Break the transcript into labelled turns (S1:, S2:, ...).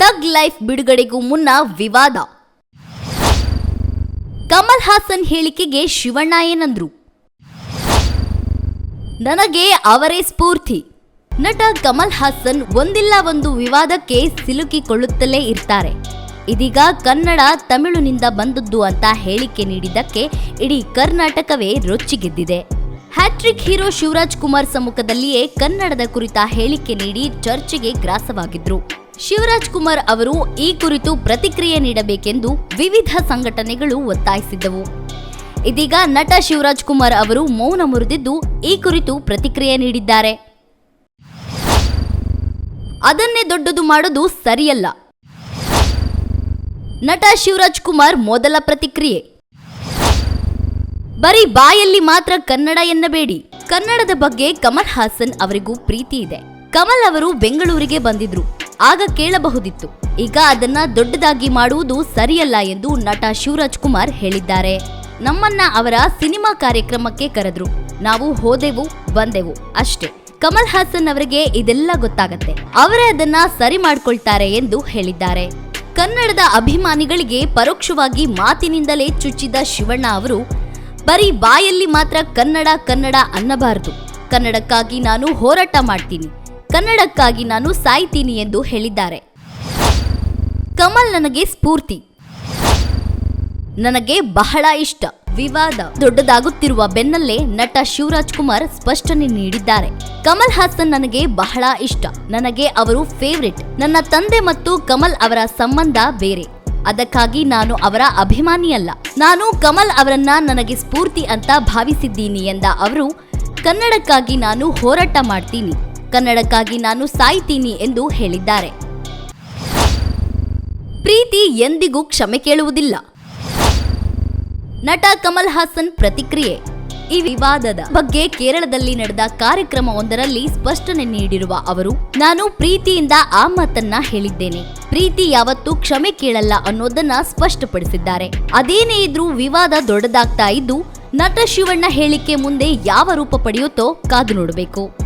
S1: ತಗ್ Life ಬಿಡುಗಡೆಗೂ ಮುನ್ನ ವಿವಾದ. ಕಮಲ್ ಹಾಸನ್ ಹೇಳಿಕೆಗೆ ಶಿವಣ್ಣ ಏನಂದ್ರು ನನಗೆ ಅವರೇ ಸ್ಫೂರ್ತಿ. ನಟ ಕಮಲ್ ಹಾಸನ್ ಒಂದಿಲ್ಲ ಒಂದು ವಿವಾದಕ್ಕೆ ಸಿಲುಕಿಕೊಳ್ಳುತ್ತಲೇ ಇರ್ತಾರೆ. ಇದೀಗ ಕನ್ನಡ ತಮಿಳುನಿಂದ ಬಂದದ್ದು ಅಂತ ಹೇಳಿಕೆ ನೀಡಿದ್ದಕ್ಕೆ ಇಡೀ ಕರ್ನಾಟಕವೇ ರೊಚ್ಚಿಗೆದ್ದಿದೆ ಹ್ಯಾಟ್ರಿಕ್ ಹೀರೋ ಶಿವರಾಜ್ ಕುಮಾರ್ ಸಮ್ಮುಖದಲ್ಲಿಯೇ ಕನ್ನಡದ ಕುರಿತ ಹೇಳಿಕೆ ನೀಡಿ ಚರ್ಚೆಗೆ ಗ್ರಾಸವಾಗಿದ್ರು. ಶಿವರಾಜ್ ಕುಮಾರ್ ಅವರು ಈ ಕುರಿತು ಪ್ರತಿಕ್ರಿಯೆ ನೀಡಬೇಕೆಂದು ವಿವಿಧ ಸಂಘಟನೆಗಳು ಒತ್ತಾಯಿಸಿದ್ದವು. ಇದೀಗ ನಟ ಶಿವರಾಜ್ ಕುಮಾರ್ ಅವರು ಮೌನ ಮುರಿದಿದ್ದು ಈ ಕುರಿತು ಪ್ರತಿಕ್ರಿಯೆ ನೀಡಿದ್ದಾರೆ. ಅದನ್ನೇ ದೊಡ್ಡದು ಮಾಡೋದು ಸರಿಯಲ್ಲ. ನಟ ಶಿವರಾಜ್ ಕುಮಾರ್ ಮೊದಲ ಪ್ರತಿಕ್ರಿಯೆ. ಬರೀ ಬಾಯಲ್ಲಿ ಮಾತ್ರ ಕನ್ನಡ ಎನ್ನಬೇಡಿ. ಕನ್ನಡದ ಬಗ್ಗೆ ಕಮಲ್ ಹಾಸನ್ ಅವರಿಗೂ ಪ್ರೀತಿ ಇದೆ. ಕಮಲ್ ಅವರು ಬೆಂಗಳೂರಿಗೆ ಬಂದಿದ್ರು. ಆಗ ಕೇಳಬಹುದಿತ್ತು. ಈಗ ಅದನ್ನ ದೊಡ್ಡದಾಗಿ ಮಾಡುವುದು ಸರಿಯಲ್ಲ ಎಂದು ನಟ ಶಿವರಾಜ್ ಕುಮಾರ್ ಹೇಳಿದ್ದಾರೆ. ನಮ್ಮನ್ನ ಅವರ ಸಿನಿಮಾ ಕಾರ್ಯಕ್ರಮಕ್ಕೆ ಕರೆದ್ರು. ನಾವು ಹೋದೆವು, ಬಂದೆವು ಅಷ್ಟೇ. ಕಮಲ್ ಹಾಸನ್ ಅವರಿಗೆ ಇದೆಲ್ಲ ಗೊತ್ತಾಗತ್ತೆ. ಅವರೇ ಅದನ್ನ ಸರಿ ಮಾಡ್ಕೊಳ್ತಾರೆ ಎಂದು ಹೇಳಿದ್ದಾರೆ. ಕನ್ನಡದ ಅಭಿಮಾನಿಗಳಿಗೆ ಪರೋಕ್ಷವಾಗಿ ಮಾತಿನಿಂದಲೇ ಚುಚ್ಚಿದ ಶಿವಣ್ಣ ಅವರು, ಬರೀ ಬಾಯಲ್ಲಿ ಮಾತ್ರ ಕನ್ನಡ ಕನ್ನಡ ಅನ್ನಬಾರದು. ಕನ್ನಡಕ್ಕಾಗಿ ನಾನು ಹೋರಾಟ ಮಾಡ್ತೀನಿ. ಕನ್ನಡಕ್ಕಾಗಿ ನಾನು ಸಾಯ್ತೀನಿ ಎಂದು ಹೇಳಿದ್ದಾರೆ. ಕಮಲ್ ನನಗೆ ಸ್ಫೂರ್ತಿ. ನನಗೆ ಬಹಳ ಇಷ್ಟ. ವಿವಾದ. ದೊಡ್ಡದಾಗುತ್ತಿರುವ ಬೆನ್ನಲ್ಲೇ ನಟ ಶಿವರಾಜ್ ಕುಮಾರ್ ಸ್ಪಷ್ಟನೆ ನೀಡಿದ್ದಾರೆ. ಕಮಲ್ ಹಾಸನ್ ನನಗೆ ಬಹಳ ಇಷ್ಟ. ನನಗೆ ಅವರು ಫೇವ್ರೆಟ್. ನನ್ನ ತಂದೆ ಮತ್ತು ಕಮಲ್ ಅವರ ಸಂಬಂಧ ಬೇರೆ. ಅದಕ್ಕಾಗಿ ನಾನು ಅವರ ಅಭಿಮಾನಿಯಲ್ಲ. ನಾನು ಕಮಲ್ ಅವರನ್ನ ನನಗೆ ಸ್ಫೂರ್ತಿ ಅಂತ ಭಾವಿಸಿದ್ದೀನಿ ಎಂದ ಅವರು, ಕನ್ನಡಕ್ಕಾಗಿ ನಾನು ಹೋರಾಟ ಮಾಡ್ತೀನಿ. ಕನ್ನಡಕ್ಕಾಗಿ ನಾನು ಸಾಯ್ತೀನಿ ಎಂದು ಹೇಳಿದ್ದಾರೆ. ಪ್ರೀತಿ ಎಂದಿಗೂ ಕ್ಷಮೆ ಕೇಳುವುದಿಲ್ಲ. ನಟ ಕಮಲ್ ಹಾಸನ್ ಪ್ರತಿಕ್ರಿಯೆ. ಈ ವಿವಾದದ ಬಗ್ಗೆ ಕೇರಳದಲ್ಲಿ ನಡೆದ ಕಾರ್ಯಕ್ರಮವೊಂದರಲ್ಲಿ ಸ್ಪಷ್ಟನೆ ನೀಡಿರುವ ಅವರು, ನಾನು ಪ್ರೀತಿಯಿಂದ ಆ ಮಾತನ್ನ ಹೇಳಿದ್ದೇನೆ. ಪ್ರೀತಿ ಯಾವತ್ತೂ ಕ್ಷಮೆ ಕೇಳಲ್ಲ ಅನ್ನೋದನ್ನ ಸ್ಪಷ್ಟಪಡಿಸಿದ್ದಾರೆ. ಅದೇನೇ ಇದ್ರೂ ವಿವಾದ ದೊಡ್ಡದಾಗ್ತಾ ಇದ್ದು, ನಟ ಶಿವಣ್ಣ ಹೇಳಿಕೆ ಮುಂದೆ ಯಾವ ರೂಪ ಪಡೆಯುತ್ತೋ ಕಾದು ನೋಡಬೇಕು.